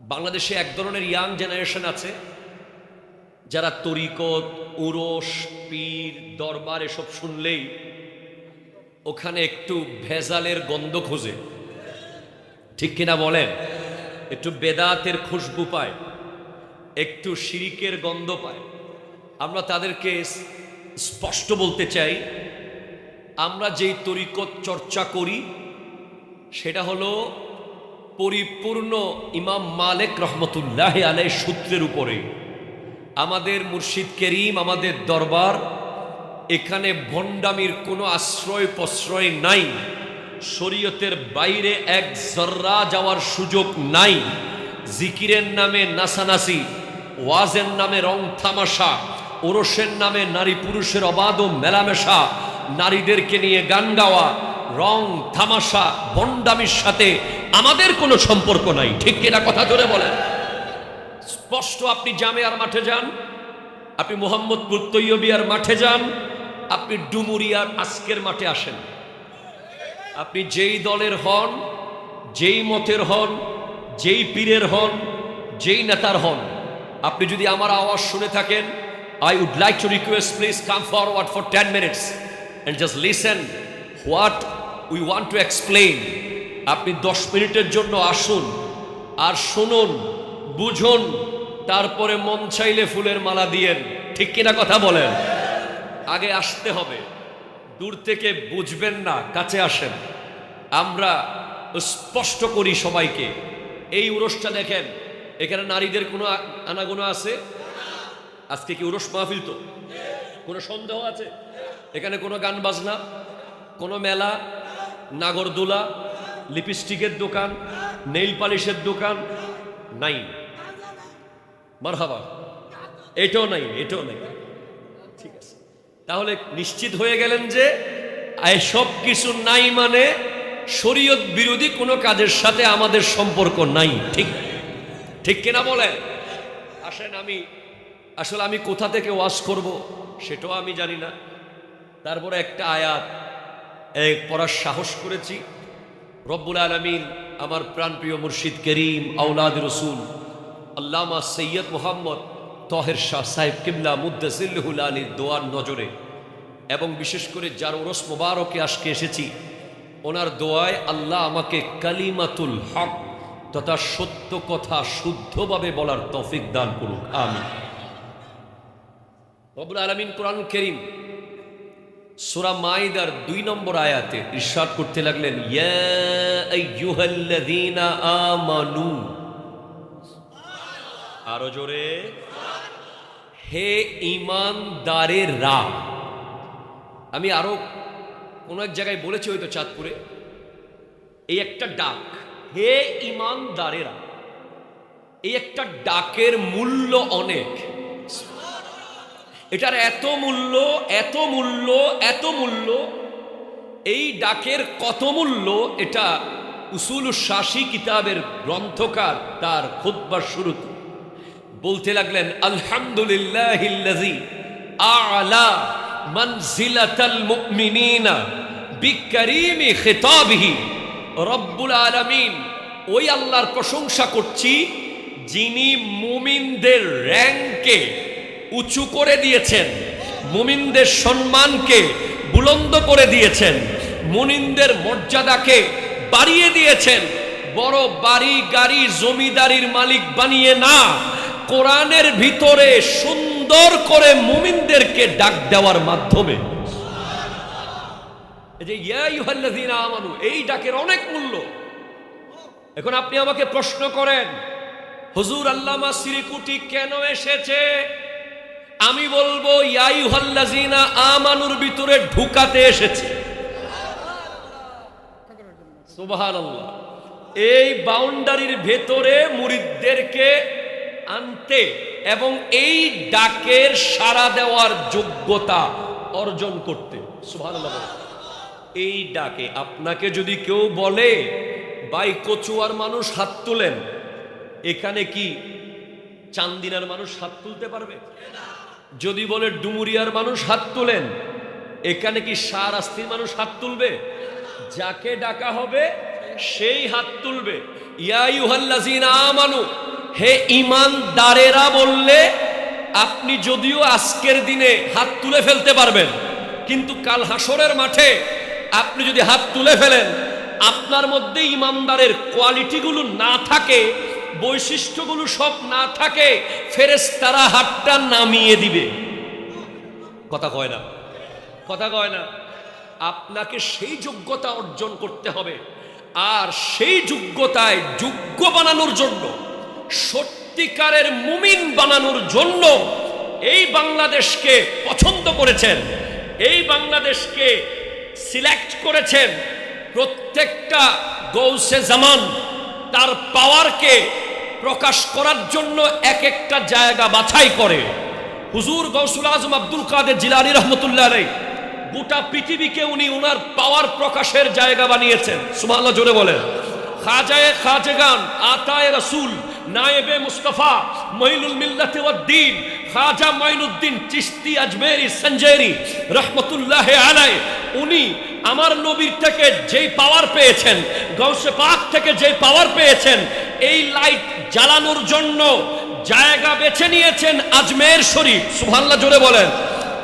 বাংলাদেশে এক ধরনের ইয়াং জেনারেশন আছে, যারা তরিকত, উরস, পীর, দরবার এসব শুনলেই ওখানে একটু ভেজালের গন্ধ খোঁজে। ঠিক কিনা বলেন? একটু বেদাতের খুশবু পায়, একটু শিরিকের গন্ধ পায়। আমরা তাদেরকে স্পষ্ট বলতে চাই, আমরা যেই তরিকত চর্চা করি, সেটা হলো পরিপূর্ণ ইমাম মালেক রহমতুল্লাহ আলাই সূত্রের উপরে। আমাদের মুর্শিদ করিম, আমাদের দরবার, এখানে ভণ্ডামির কোনো আশ্রয় প্রশ্রয় নাই। শরীয়তের বাইরে এক জর্রা যাওয়ার সুযোগ নাই। জিকিরের নামে নাসানাসি, ওয়াজের নামে রং থামাশা ওরসের নামে নারী পুরুষের অবাধ ও মেলামেশা, নারীদেরকে নিয়ে গান গাওয়া রং থামাশা বন্ডামির সাথে আমাদের কোনো সম্পর্ক নাই। ঠিক কিনা কথা ধরে বলেন। স্পষ্ট আপনি জামেয়ার মাঠে যান, আপনি মোহাম্মদপুর তৈয়বিয়ার মাঠে যান, আপনি ডুমুরিয়ার আজকের মাঠে আসেন। আপনি যেই দলের হন, যেই মতের হন, যেই পীরের হন, যেই নেতার হন, আপনি যদি আমার আওয়াজ শুনে থাকেন I would like to request please come forward for ten minutes and just listen what we want to explain আপনি দশ মিনিটের জন্য আসুন আর শুনুন, বুঝুন, তারপরে মন চাইলে ফুলের মালা দিয়েন। ঠিক কিনা কথা বলেন? আগে আসতে হবে। দূর থেকে বুঝবেন না, কাছে আসেন। আমরা স্পষ্ট করি সবাইকে। এই উরসটা দেখেন, এখানে নারীদের কোনো আনাগোনা আছে? আজকে কি উরস মাহফিল তো? কোনো সন্দেহ আছে? এখানে কোনো গান বাজনা? কোনো মেলা? নাগরদোলা, লিপস্টিকের দোকান নেইল পালিশের দোকান নাই মারহাবা। এটাও নাই এটাও নাই ঠিক আছে। তাহলে নিশ্চিত হয়ে গেলেন যে এসব কিছু নাই মানে শরীয়ত বিরোধী কোনো কাজের সাথে আমাদের সম্পর্ক নাই, ঠিক? ঠিক কিনা বলেন? আসেন আমি, আসলে আমি কোথা থেকে ওয়াশ করব সেটাও আমি জানি না। তারপরে একটা আয়াত এক পড়ার সাহস করেছি। রব্বুল আলমিন আমার প্রাণপ্রিয় মুর্শিদ করিম আউলাদ রসুল, আল্লামা সৈয়দ মোহাম্মদ তহের শাহ সাহেব কিবলা মুদ্দাসিল্লুল আলীর দোয়ার নজরে এবং বিশেষ করে যার ওরস মোবারকে আজকে এসেছি, ওনার দোয়ায় আল্লাহ আমাকে কালিমাতুল হক তথা সত্য কথা শুদ্ধভাবে বলার তফিক দান করুক। আমি রব্বুল আলমিন কোরআন করিম সুরা মাইদার দুই নম্বর আয়াতে ইরশাদ করতে লাগলেন আমানু। আরও জোরে। হে ইমানদারেরা আমি আরও কোন এক জায়গায় বলেছি হয়তো চাঁদপুরে। এই একটা ডাক, হে ইমানদারেরা এই একটা ডাকের মূল্য অনেক। এটার এত মূল্য এত মূল্য এত মূল্য, এই ডাকের কত মূল্য, এটা উসুল শাসী কিতাবের গ্রন্থকার তার খুদ্বার শুরুতে। বলতে লাগলেন আলহামদুলিল্লাহ আলা রব্বুল আলামিন, ওই আল্লাহর প্রশংসা করছি যিনি মুমিনদের র্যাঙ্কে উঁচু করে দিয়েছেন। মুমিনদের সম্মানকে বুলন্দ করে দিয়েছেন। মুমিনদের মর্যাদাকে বাড়িয়ে দিয়েছেন। বড় বাড়ি, গাড়ি, জমিদারির মালিক বানিয়ে না, কোরআনের ভিতরে সুন্দর করে মুমিনদেরকে ডাক দেওয়ার মাধ্যমে। এই যে এই ডাকের অনেক মূল্য। এখন আপনি আমাকে প্রশ্ন করেন, হুজুর আল্লামা সিরিকুটি কেন এসেছে? আমি বলব ইয়াই ইয়াইহাল্লাযীনা আমানুর, ভিতরে ঢুকাতে এসেছে। এই বাউন্ডারির ভেতরে মুরিদদেরকে আনতে এবং এই ডাকের সাড়া দেওয়ার যোগ্যতা অর্জন করতে। এই ডাকে আপনাকে যদি কেউ বলে বাই কচুয়ার মানুষ হাত তোলেন। এখানে কি চান্দিনার মানুষ হাত তুলতে পারবে? যদি বলে ডুমুরিয়ার মানুষ হাত তোলেন, এখানে কি সার আস্তির মানুষ হাত তুলবে? যাকে ডাকা হবে, সেই হাত তুলবে। হে ইমানদারেরা বললে, আপনি যদিও আজকের দিনে হাত তুলে ফেলতে পারবেন, কিন্তু কাল হাসরের মাঠে আপনি যদি হাত তুলে ফেলেন, আপনার মধ্যে ইমানদারের কোয়ালিটিগুলো না থাকে বৈশিষ্ট্যগুলো সব না থাকে, ফেরেশতারা হাতটা নামিয়ে দিবে। কথা কয় না? কথা কয় না? আপনাকে সেই যোগ্যতা অর্জন করতে হবে। আর সেই যোগ্যতায় যোগ্য বানানোর জন্য, সত্যিকারের মুমিন বানানোর জন্য এই বাংলাদেশকে পছন্দ করেছেন। এই বাংলাদেশকে সিলেক্ট করেছেন প্রত্যেকটা গৌসে জামান, তার পাওয়ারকে প্রকাশ করার জন্য এক একটা জায়গা বাছাই করে। হুজুর গৌসুল আজম আব্দুল কাদের জিলানি রহমতুল্লাহ আলাই গোটা পৃথিবীকে উনি ওনার পাওয়ার প্রকাশের জায়গা বানিয়েছেন। সুমাল্লাহ জোরে বলেন। খাজায়ে খাজগান, আতায়ে রসুল, নায়েবে মুস্তফা, মঈনুল মিল্লাতে ওয়াদ্দিন, খাজা মাইনুদ্দিন চিশতি আজমেরি সঞ্জেরি রহমতুল্লাহ আলাই উনি আমার নবীর থেকে যেই পাওয়ার পেয়েছেন, গৌসে পাক থেকে যেই পাওয়ার পেয়েছেন এই লাইট জ্বালানোর জন্য জায়গা বেছে নিয়েছেন আজমের শরীফ। সুবহানাল্লাহ, জোরে বলেন।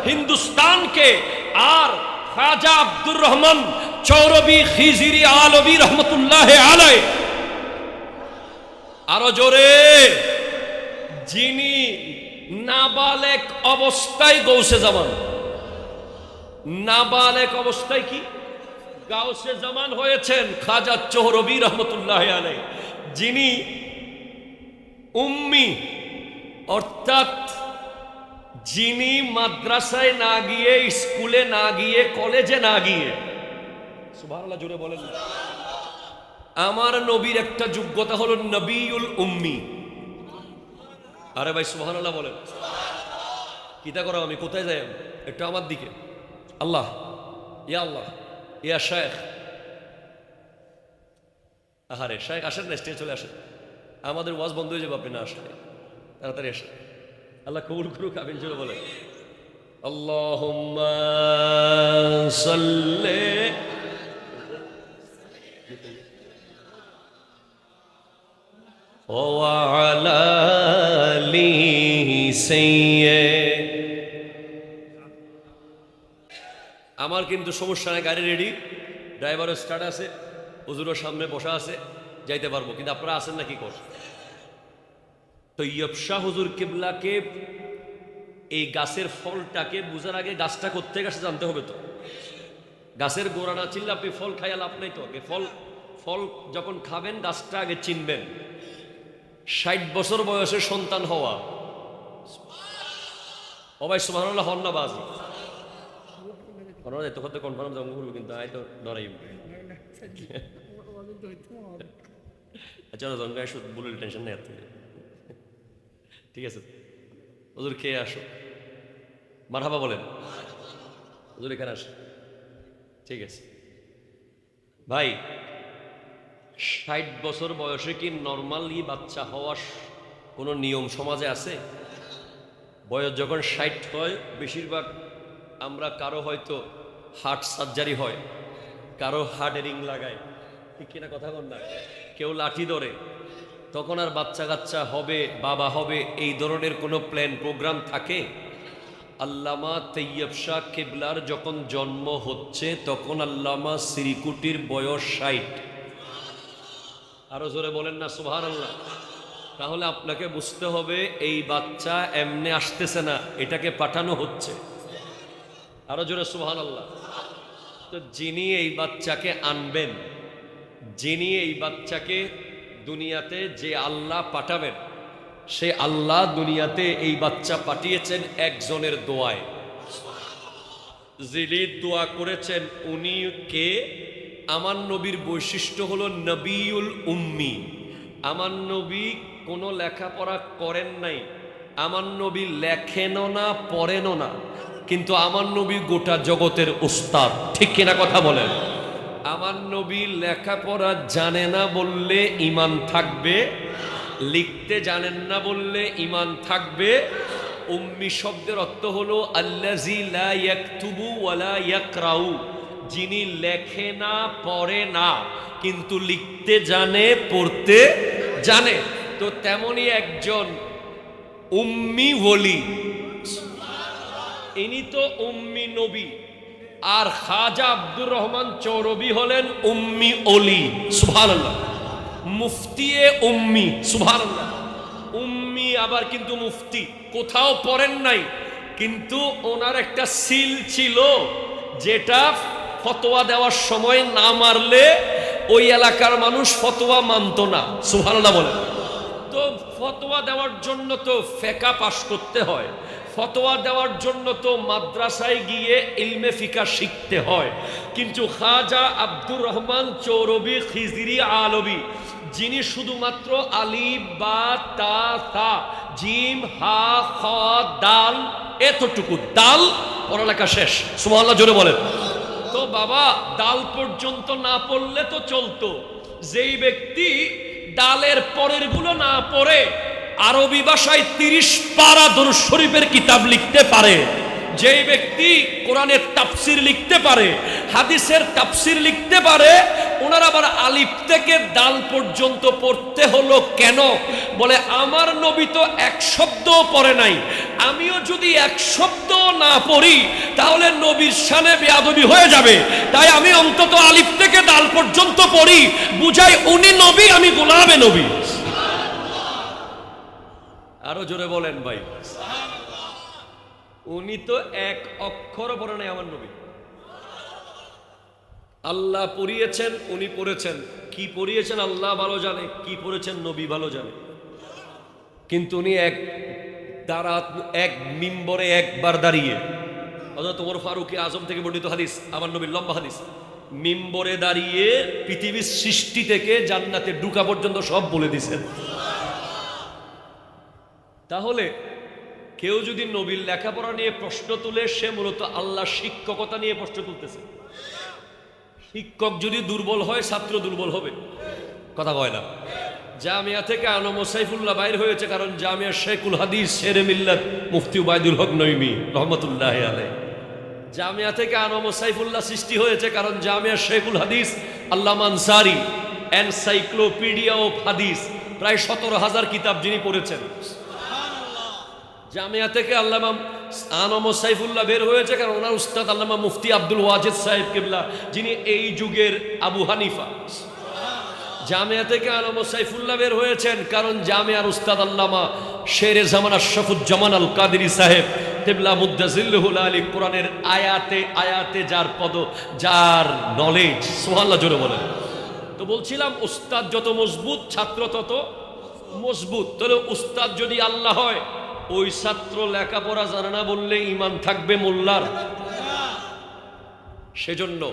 হিন্দুস্তানকে আর খাজা আব্দুর রহমান চৌরবি খিজিরি আলবি রহমতুল্লাহ আলাই। আরও জোরে। যিনি নাবালেক অবস্থায় গৌসে জামান। নাবালেক অবস্থায় কি? গাউসে জামান হয়েছেন খাজা চৌরবি রহমতুল্লাহ আলাই। যিনি উম্মি, অর্থাৎ যিনি মাদ্রাসায় না গিয়ে, স্কুলে না গিয়ে, কলেজে না গিয়ে। সুবহানাল্লাহ জুড়ে বলেন আমার নবীর একটা যোগ্যতা হলো নবীউল উম্মি। আরে ভাই, সুবহানাল্লাহ বলেন। কিতা করো আমি? কোথায় যাই? একটু আমার দিকে। আল্লাহ, ইয়া আল্লাহ, ইয়া শেখ আহারে শেখ আসেন না স্টেজ চলে আসেন আমাদের ওয়াজ বন্ধ হয়ে যাবে আপনি না আসলে তাড়াতাড়ি আসেন আল্লাহ কবুল করুক আমিন জোরে বলেন আল্লাহুম্মা সাল্লি وعلى آل سيد আমার কিন্তু সমস্যা নাই গাড়ি রেডি ড্রাইভারও স্টার্ট আছে হুজুরও সামনে বসা আছে যাইতে পারব কিন্তু আপনারা আছেন না কি কর তৈয়ব শাহ হুজুর কিবলাকে এই গাছের ফলটাকে বুঝার আগে গাছটা করতে গাছে জানতে হবে তো গাছের গোড়া না চিনলে আপনি ফল খাইয়া লাভ নাই তো আগে ফল ফল যখন খাবেন গাছটা আগে চিনবেন ষাট বছর বয়সে সন্তান হওয়া অবাই সুবহানাল্লাহ হন না বাজি এত কথা কনফার্ম জঙ্গ করব কিন্তু আই তো ডরাই আচ্ছা জঙ্গ আসো বলে টেনশন নেই ঠিক আছে হুজুর খেয়ে আসো মারহাবা বলেন হুজুর এখানে আসো ঠিক আছে ভাই ষাট বছর বয়সে কি নর্মালি বাচ্চা হওয়ার কোনো নিয়ম সমাজে আছে বয়স যখন ষাট হয় বেশিরভাগ আমরা কারও হয়তো হার্ট সার্জারি হয় কারও হার্টে রিং লাগায়। ঠিক কিনা কথা বল না? কেউ লাঠি ধরে, তখন আর বাচ্চা কাচ্চা হবে, বাবা হবে, এই ধরনের কোনো প্ল্যান প্রোগ্রাম থাকে? আল্লামা তৈয়ব শাহ কেবলার যখন জন্ম হচ্ছে, তখন আল্লামা শ্রীকুটির বয়স ষাট। আরও জোরে বলেন না সুহান আল্লাহ তাহলে আপনাকে বুঝতে হবে, এই বাচ্চা এমনি আসতেছে না, এটাকে পাঠানো হচ্ছে। আরও জোরে সুহান আল্লাহ তো যিনি এই বাচ্চাকে আনবেন, যিনি এই বাচ্চাকে দুনিয়াতে যে আল্লাহ পাঠাবেন, সে আল্লাহ দুনিয়াতে এই বাচ্চা পাঠিয়েছেন একজনের দোয়ায়। যিনি দোয়া করেছেন, উনি কে? আমার নবীর বৈশিষ্ট্য হলো নবিউল উম্মি। আমার নবী কোনো লেখাপড়া করেন নাই, আমার নবী লেখেনও না, পড়েনও না। কিন্তু আমার নবী গোটা জগতের উস্তাদ। ঠিক কিনা কথা বলেন? আমার নবী লেখাপড়া জানে না বললে ইমান থাকবে, লিখতে জানেন না বললে ইমান থাকবে। উম্মি শব্দের অর্থ হলো আল্লাজি লা যিনি লেখে না, পড়ে না, কিন্তু লিখতে জানে, পড়তে জানে। তো তেমনই একজন উম্মি ওলি ইনি তো উম্মি নবী। আর খাজা আব্দুর রহমান চৌরবি হলেন উম্মি অলি সুবহানাল্লাহ। মুফতিয়ে উম্মি, সুবহানাল্লাহ। উম্মি আবার কিন্তু মুফতি। কোথাও পড়েন নাই। কিন্তু ওনার একটা সিল ছিল, যেটা ফতোয়া দেওয়ার সময় না মারলে ওই এলাকার মানুষ ফতোয়া মানতো না। সুবহানাল্লাহ বলে তো ফতোয়া দেওয়ার জন্য তো ফেকা পাশ করতে হয়। ফতোয়া দেওয়ার জন্য তো মাদ্রাসায় গিয়ে ইলমে ফিকা শিখতে হয়। কিন্তু খাজা আব্দুর রহমান চৌরবি খিজরি আলবি, যিনি শুধুমাত্র আলিফ, বা, তা তা জিম, হা, খ, দাল, এতটুকু দাল পড়ালেখা শেষ। সুমাল্লাহ জোরে বলেন। তো বাবা ডাল পর্যন্ত না পড়লে তো চলতো। যেই ব্যক্তি ডালের পরেরগুলো না পড়ে আরবি ভাষায় তিরিশ পারা দরুদ শরীফের কিতাব লিখতে পারে। যেই ব্যক্তি কোরআনের তাফসির লিখতে পারে, হাদিসের তাফসির লিখতে পারে, ওনার আবার আলিফ থেকে ডাল পর্যন্ত পড়তে হলো কেন? বলে, আমার নবী তো এক শব্দও পড়ে নাই। আমিও যদি এক শব্দ না পড়ি, তাহলে নবীর সানে বেয়াদবি হয়ে যাবে। তাই আমি অন্তত আলিফ থেকে ডাল পর্যন্ত পড়ি। বুঝাই, উনি নবী, আমি গোলামে নবী। আরও জোরে বলেন ভাই। উনি তো এক অক্ষর পড়ে নাই আমার নবী। আল্লাহ পড়িয়েছেন, উনি পড়েছেন। কি পড়িয়েছেন আল্লাহ ভালো জানে, কি পড়েছেন নবী ভালো জানে। কিন্তু উনি এক দ্বারা এক মিম্বরে একবার দাঁড়িয়ে। অথবা তোমার ফারুকি আজম থেকে বর্ণিত হাদিস, আমার নবীর লম্বা হাদিস। মিম্বরে দাঁড়িয়ে পৃথিবীর সৃষ্টি থেকে জান্নাতে ঢুকা পর্যন্ত সব বলে দিছেন তাহলে কেউ যদি নবীর লেখাপড়া নিয়ে প্রশ্ন তুলে, সে মূলত আল্লাহ শিক্ষকতা নিয়ে প্রশ্ন তুলতেছে। শিক্ষক যদি দুর্বল হয়, ছাত্র দুর্বল হবে। কথা কয় না। জামিয়া থেকে আলম সাইফুল্লাহ বাইর হয়েছে, কারণ জামিয়া শেখুল হাদিস, শেরে মিল্লাত মুফতি উবায়দুল হক নইমি রহমতুল্লাহ আলাই জামিয়া থেকে আনম সাইফুল্লাহ সৃষ্টি হয়েছে, কারণ জামিয়া শেখুল হাদিস আল্লাহ আনসারি, এনসাইক্লোপিডিয়া অফ হাদিস, প্রায় সতেরো হাজার কিতাব যিনি পড়েছেন। জামিয়া থেকে আল্লামা আনম সাইফুল্লাহ বের হয়েছে কারণ ওনার উস্তাদ আল্লামা মুফতি আব্দুল ওয়াজেদ সাহেব কেবলা, যিনি এই যুগের আবু হানিফা। জামিয়া থেকে আলম সাইফুল্লাহ বের হয়েছেন কারণ জামিয়ার উস্তাদ আল্লামা শেরে জামান আশরাফুজ্জামান আল কাদেরি সাহেব তেবলা মুদাজিল্লুহুল আলী কোরআনের আয়াতে আয়াতে যার পদ, যার নলেজ সোহাল্লা জোরে বলেন। তো বলছিলাম, উস্তাদ যত মজবুত, ছাত্র তত মজবুত। তাহলে উস্তাদ যদি আল্লাহ হয় ওই ছাত্র লেখাপড়া জানে না বললে ইমান থাকবে মোল্লার। সেজন্য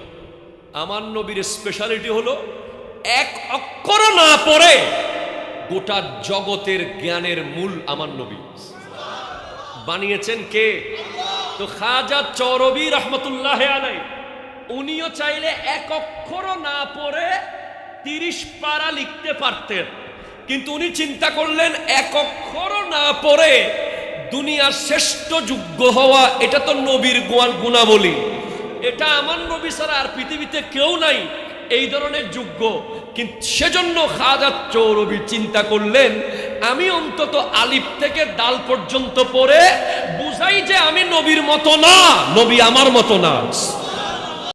আমার নবীর স্পেশালিটি হলো এক অক্ষর না পড়ে গোটা জগতের জ্ঞানের মূল আমার নবী। বানিয়েছেন কে? তো খাজা চৌরবি রহমতুল্লাহ আলাই। উনিও চাইলে এক অক্ষর না পড়ে তিরিশ পারা লিখতে পারতেন। কিন্তু উনি চিন্তা করলেন, এক অক্ষর না পড়ে দুনিয়ার শ্রেষ্ঠ যোগ্য হওয়া, এটা তো নবীর গুণাবলী। এটা আমার নবী ছাড়া আর পৃথিবীতে কেউ নাই, এই ধরনের যোগ্য। কিন্তু সেজন্য খাজা চৌরবি চিন্তা করলেন, আমি অন্তত আলিফ থেকে ডাল পর্যন্ত পড়ে বুঝাই যে আমি নবীর মতো না, নবী আমার মতো না।